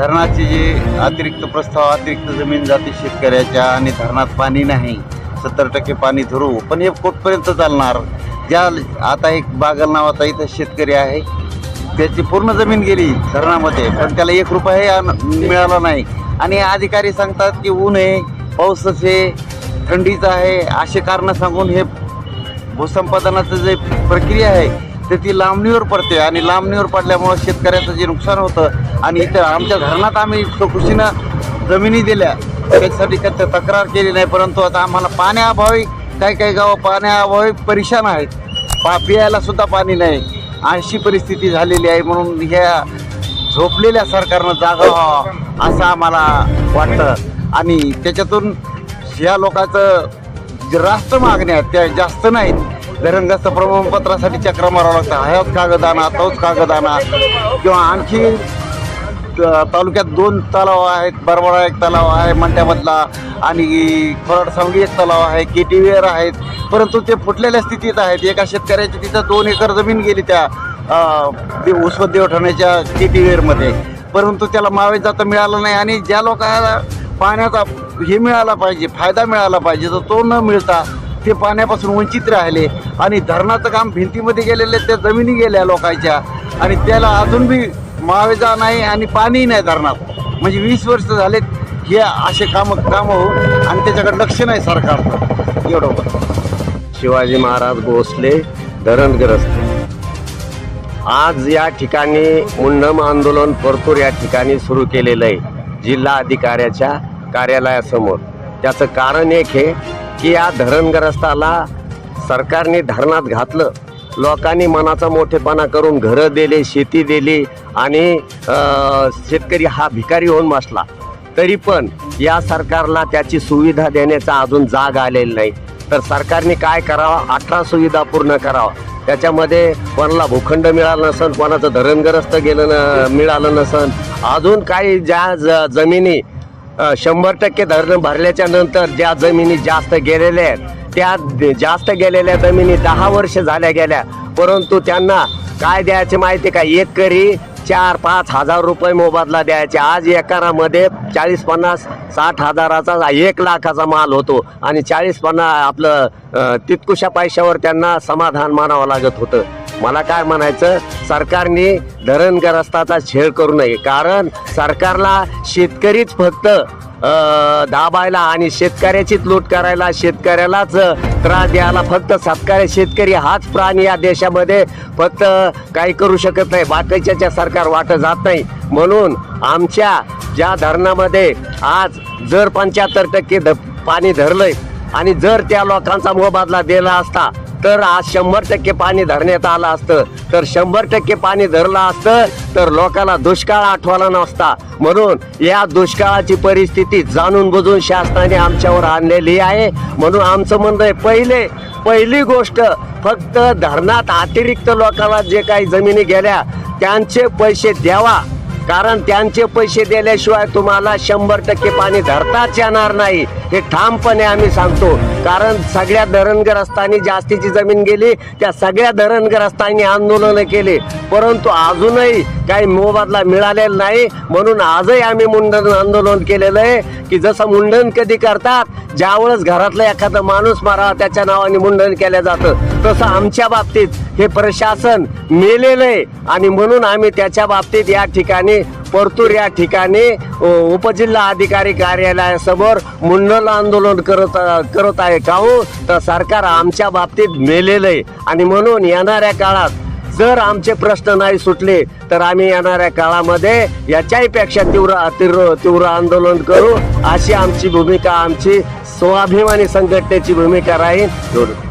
धरणाचे जे अतिरिक्त प्रस्ताव अतिरिक्त जमीन जाते शेतकऱ्याच्या आणि धरणात पाणी नाही सत्तर टक्के पाणी धरू पण हे कुठपर्यंत चालणार. ज्या आता एक बागल नावाचा इथं शेतकरी आहे त्याची पूर्ण जमीन गेली धरणामध्ये पण त्याला एक रुपयाही मिळाला नाही. आणि अधिकारी सांगतात की ऊन आहे पाऊसच आहे थंडीचं आहे असे कारणं सांगून हे भूसंपादनाचं जे प्रक्रिया आहे तर ती लांबणीवर पडते आणि लांबणीवर पडल्यामुळं शेतकऱ्याचं जे नुकसान होतं आणि इथं आमच्या धरणात आम्ही खुशीनं जमिनी दिल्या. त्याच्यासाठी काय तक्रार केली नाही परंतु आता आम्हाला पाण्याअभावी काही काही गावं पाण्याअभावी परेशान आहेत. पा पियायला सुद्धा पाणी नाही. अशी परिस्थिती झालेली आहे म्हणून ह्या झोपलेल्या सरकारनं जागा व्हावं असं आम्हाला वाटतं. आणि त्याच्यातून ह्या लोकांचं रास्त मागण्या आहेत त्या जास्त नाहीत. धरणग्रस्त प्रमाणपत्रासाठी चक्र मारावं लागतं. ह्याच कागद आणा तोच कागद आणा किंवा आणखी तालुक्यात दोन तलाव आहेत. बरबडा एक तलाव आहे मंट्यामधला. आणि खोराड सांगली एक तलाव आहे के टी केटीवेअर आहेत. परंतु ते फुटलेल्या स्थितीत आहेत. एका शेतकऱ्याची तिथं दोन एकर जमीन गेली त्या अं, दे के टी केटीवेअरमध्ये. परंतु त्याला मावे जाता मिळालं नाही. आणि ज्या लोकांना पाण्याचा हे मिळाला पाहिजे फायदा मिळाला पाहिजे. तर तो न मिळता ते पाण्यापासून वंचित राहिले आणि धरणाचं काम भिंतीमध्ये गेलेले त्या जमिनी गेल्या लोकांच्या आणि त्याला अजून बी मावेजा नाही आणि पाणी नाही धरणात म्हणजे वीस वर्ष झालेत हे असे कामं कामं होऊन आणि त्याच्याकडे लक्ष नाही सरकारचं. एवढं शिवाजी महाराज भोसले धरणग्रस्त. आज या ठिकाणी मुंडम आंदोलन परतूर या ठिकाणी सुरू केलेलं आहे. जिल्हा अधिकाऱ्याच्या कार्यालयासमोर. त्याचं कारण एक हे की या धरणग्रस्ताला सरकारने धरणात घातलं. लोकांनी मनाचा मोठेपणा करून घरं दिले शेती दिली आणि शेतकरी हा भिकारी होऊन बसला. तरी पण या सरकारला त्याची सुविधा देण्याचा अजून जाग आलेली नाही. तर सरकारने काय करावं? अठरा सुविधा पूर्ण करावा त्याच्यामध्ये कोणाला भूखंड मिळाला नसन कोणाचं धरणग्रस्त गेलं न मिळालं नसन. अजून काही ज्या ज जमिनी शंभर टक्के धरण भरल्याच्या नंतर ज्या जमिनी जास्त गेलेल्या आहेत त्या जास्त गेलेल्या जमिनी दहा वर्ष झाल्या गेल्या परंतु त्यांना काय द्यायचे माहिती का? एकरी चार पाच हजार रुपये मोबदला द्यायचे. आज एकरामध्ये चाळीस पन्नास साठ हजाराचा एक लाखाचा माल होतो आणि चाळीस पन्नास आपलं तितकुशा पैशावर त्यांना समाधान मानावं लागत होतं. मला काय म्हणायचं? सरकारने धरणग्रस्ताचा छेड करू नये. कारण सरकारला शेतकरीच फक्त दाबायला आणि शेतकऱ्याचीच लूट करायला शेतकऱ्यालाच त्रास द्यायला फक्त सत्कार शेतकरी हाच प्राणी या देशामध्ये फक्त काही करू शकत नाही. बाकीच्या सरकार वाटत जात नाही. म्हणून आमच्या ज्या धरणामध्ये आज जर पंच्याहत्तर टक्के ध पाणी धरलंय आणि जर त्या लोकांचा मोबदला दिला असता तर आज शंभर टक्के पाणी धरण्यात आलं असतं. तर शंभर टक्के पाणी धरलं असतं तर लोकांना दुष्काळ आठवला नसता. म्हणून या दुष्काळाची परिस्थिती जाणून बुजून शासनाने आमच्यावर आणलेली आहे. म्हणून आमचं म्हणणं आहे पहिले पहिली गोष्ट फक्त धरणात अतिरिक्त लोकांना जे काही जमिनी गेल्या त्यांचे पैसे द्यावा. कारण त्यांचे पैसे दिल्याशिवाय तुम्हाला शंभर टक्के पाणी धरताच येणार नाही. हे ठामपणे आम्ही सांगतो. कारण सगळ्या धरणग्रस्तांनी जास्तीची जमीन गेली त्या सगळ्या धरणग्रस्तांनी आंदोलनं केली. परंतु अजूनही काही मोबदला मिळालेला नाही. म्हणून आजही आम्ही मुंडन आंदोलन केलेलं आहे की जसं मुंडन कधी करतात ज्यावेळेस घरातला एखादा माणूस मारावा त्याच्या नावाने मुंडन केलं जातं. तसं आमच्या बाबतीत हे प्रशासन मेलेलं आहे. आणि म्हणून आम्ही त्याच्या बाबतीत या ठिकाणी परतूर या ठिकाणी उपजिल्हा अधिकारी कार्यालयासमोर मुंडल आंदोलन करत करत आहे काहू. तर सरकार आमच्या बाबतीत मेलेलं आहे. आणि म्हणून येणाऱ्या काळात जर आमचे प्रश्न नाही सुटले तर आम्ही येणाऱ्या काळामध्ये याच्याही पेक्षा तीव्र तीव्र तीव्र आंदोलन करू. अशी आमची भूमिका आमची स्वाभिमानी संघटनेची भूमिका राहील. एवढं